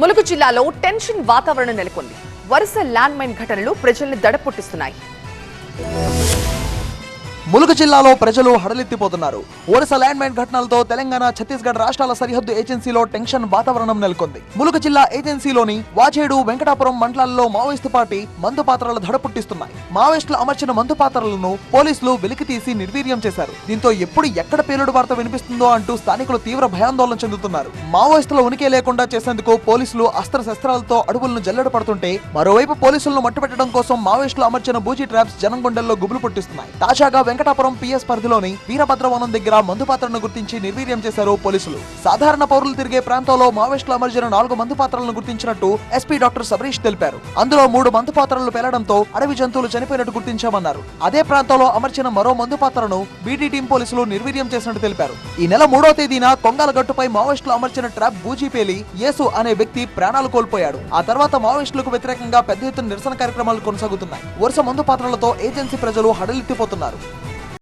ములుగు జిల్లాలో టెన్షన్ వాతావరణం నెలకొంది. వరుస ల్యాండ్ మైన్ ఘటనలు ప్రజల్ని దడపొట్టిస్తున్నాయి. ములుగు జిల్లాలో ప్రజలు హడలెత్తిపోతున్నారు. వరుస ల్యాండ్ మైన్ ఘటనలతో తెలంగాణ ఛత్తీస్గఢ్ రాష్ట్రాల సరిహద్దు ఏజెన్సీలో టెన్షన్ వాతావరణం నెలకొంది. ములుగు జిల్లా ఏజెన్సీలోని వాచేడు వెంకటాపురం మండలాల్లో మావోయిస్టు పార్టీ మందు పాత్రలు ధడపుట్టిస్తున్నాయి మావోయిస్టులు అమర్చిన మందు పాత్రలను పోలీసులు వెలికి తీసి నిర్వీర్యం చేశారు. దీంతో ఎప్పుడు ఎక్కడ పేలుడు వార్త వినిపిస్తుందో అంటూ స్థానికులు తీవ్ర భయాందోళన చెందుతున్నారు. మావోయిస్టుల ఉనికి లేకుండా చేసేందుకు పోలీసులు అస్త్ర శస్త్రాలతో అడవులను జల్లెడ పడుతుంటే మరోవైపు పోలీసులను మట్టుపెట్టడం కోసం మావోయిస్టులు అమర్చిన బూజీ ట్రాప్స్ జనం గుండెల్లో గుబులు పుట్టిస్తున్నాయి. తాజాగా వెంకటాపురం పిఎస్ పరిధిలోని వీరభద్రవనం దగ్గర మందు పాత్రను గుర్తించి నిర్వీర్యం చేశారు పోలీసులు. సాధారణ పౌరులు తిరిగే ప్రాంతంలో మావోయిస్టులు అమర్చిన నాలుగు మందు పాత్రలను గుర్తించినట్టు ఎస్పీ డాక్టర్ సబరీష్ తెలిపారు. అందులో మూడు మందు పాత్రలు పేలడంతో అడవి జంతువులు చనిపోయినట్టు గుర్తించామన్నారు. అదే ప్రాంతంలో అమర్చిన మరో మందు పాత్రను బీటీ టీం పోలీసులు నిర్వీర్యం చేసినట్టు తెలిపారు. ఈ నెల మూడో తేదీన కొంగల గట్టుపై మావోయిస్టులు అమర్చిన ట్రాప్ బూజీ పేలి యేసు అనే వ్యక్తి ప్రాణాలు కోల్పోయాడు. ఆ తర్వాత మావోయిస్టులకు వ్యతిరేకంగా పెద్ద ఎత్తున నిరసన కార్యక్రమాలు కొనసాగుతున్నాయి. వరుస మందు పాత్రలతో ఏజెన్సీ ప్రజలు హడలెత్తిపోతున్నారు.